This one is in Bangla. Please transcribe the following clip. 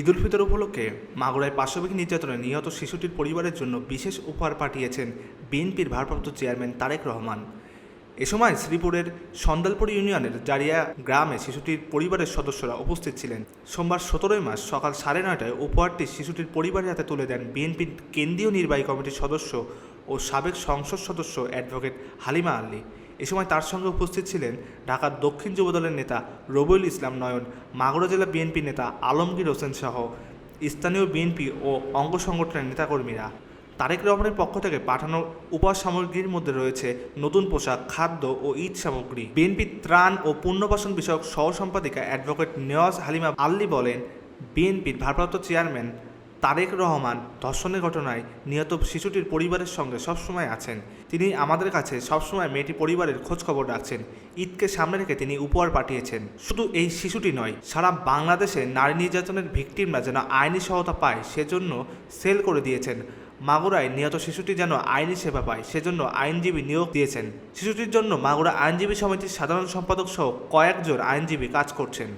ঈদুল ফিতর উপলক্ষে মাগুরায় পাশবিক নির্যাতনে নিহত শিশুটির পরিবারের জন্য বিশেষ উপহার পাঠিয়েছেন বিএনপির ভারপ্রাপ্ত চেয়ারম্যান তারেক রহমান। এ সময় শ্রীপুরের সন্দালপুর ইউনিয়নের জারিয়া গ্রামে শিশুটির পরিবারের সদস্যরা উপস্থিত ছিলেন। সোমবার সতেরোই মাস সকাল সাড়ে নয়টায় উপহারটি শিশুটির পরিবারের হাতে তুলে দেন বিএনপির কেন্দ্রীয় নির্বাহী কমিটির সদস্য ও সাবেক সংসদ সদস্য অ্যাডভোকেট হালিমা আলী। এ সময় তার সঙ্গে উপস্থিত ছিলেন ঢাকার দক্ষিণ যুবদলের নেতা রবিউল ইসলাম নয়ন, মাগুরা জেলা বিএনপি নেতা আলমগীর হোসেন সহ স্থানীয় বিএনপি ও অঙ্গ সংগঠনের নেতাকর্মীরা। তারেক রহমানের পক্ষ থেকে পাঠানো উপহার সামগ্রীর মধ্যে রয়েছে নতুন পোশাক, খাদ্য ও ঈদ সামগ্রী। বিএনপি ত্রাণ ও পুনর্বাসন বিষয়ক সহ সম্পাদিকা অ্যাডভোকেট নেওয়াজ হালিমা আল্লি বলেন, বিএনপির ভারপ্রাপ্ত চেয়ারম্যান তারেক রহমান ধর্ষণের ঘটনায় নিহত শিশুটির পরিবারের সঙ্গে সবসময় আছেন। তিনি আমাদের কাছে সবসময় মেয়েটি পরিবারের খোঁজ খবর রাখছেন। ঈদকে সামনে রেখে তিনি উপহার পাঠিয়েছেন। শুধু এই শিশুটি নয়, সারা বাংলাদেশে নারী নির্যাতনের ভিকটিমরা যেন আইনি সহায়তা পায়, সেজন্য সেল করে দিয়েছেন। মাগুরায় নিহত শিশুটি যেন আইনি সেবা পায়, সেজন্য আইনজীবী নিয়োগ দিয়েছেন। শিশুটির জন্য মাগুরা আইনজীবী সমিতির সাধারণ সম্পাদক সহ কয়েকজন আইনজীবী কাজ করছেন।